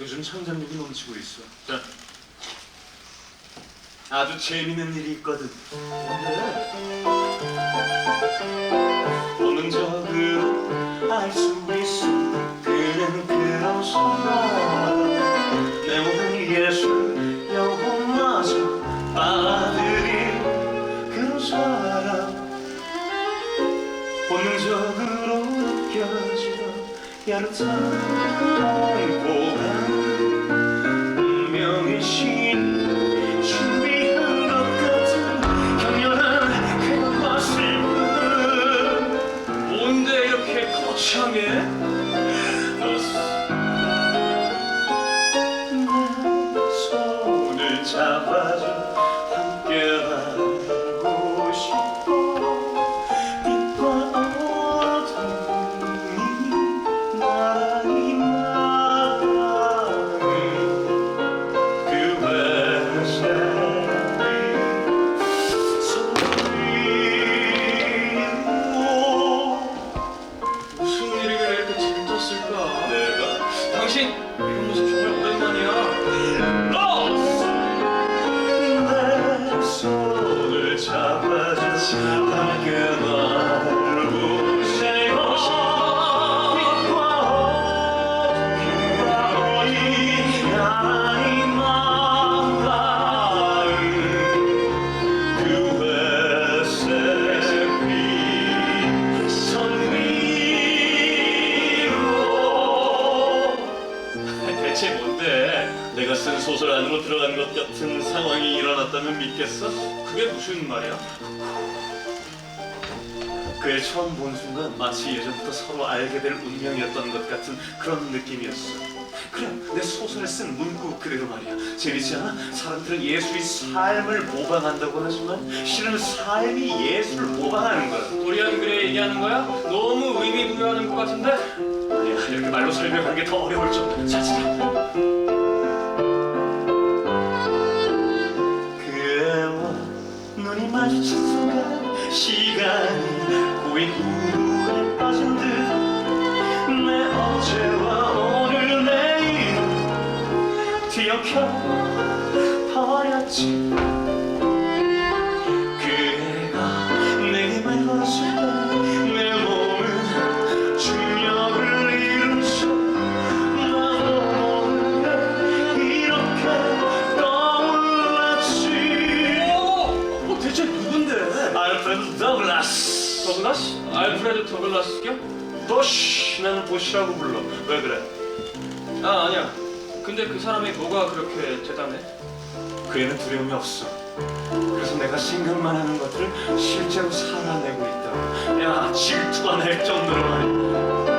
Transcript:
요즘 창작력이 넘치고 있어. 자, 아주 재밌는 일이 있거든. 보는 적으로 알 수 있어. 그는 그런 사람. 내 모든 예술 영혼마저 받아들인 그런 사람. 본능적으로 느껴지던 야릇한 공포 내가 당신 이런 모습 정말 대체 뭔데? 내가 쓴 소설 안으로 들어간 것 같은 상황이 일어났다면 믿겠어? 그게 무슨 말이야? 그의 처음 본 순간 마치 예전부터 서로 알게 될 운명이었던 것 같은 그런 느낌이었어. 그래, 내 소설에 쓴 문구 그대로 말이야. 재밌지 않아? 사람들은 예술이 삶을 모방한다고 하지만 실은 삶이 예술을 모방하는 거야. 도리안 그레이 얘기하는 거야? 너무 의미 부여하는 것 같은데? 이렇게 말로 설명하는 게 더 어려울. 자, 자. 그애와 눈이 마주친 순간 시간이 고인 후에 빠진 듯내 어제와 오늘 내일은 뒤엉켜 버렸지 알프레드 더글라스 더글라스? 알프레드 더글라스겨? 보쉬 나는 보쉬라고 불러 왜 그래? 아 아니야. 근데 그 사람이 뭐가 그렇게 대단해? 그 애는 두려움이 없어 그래서 내가 생각만 하는 것들을 실제로 살아내고 있다 야 질투가 날 정도로 말이야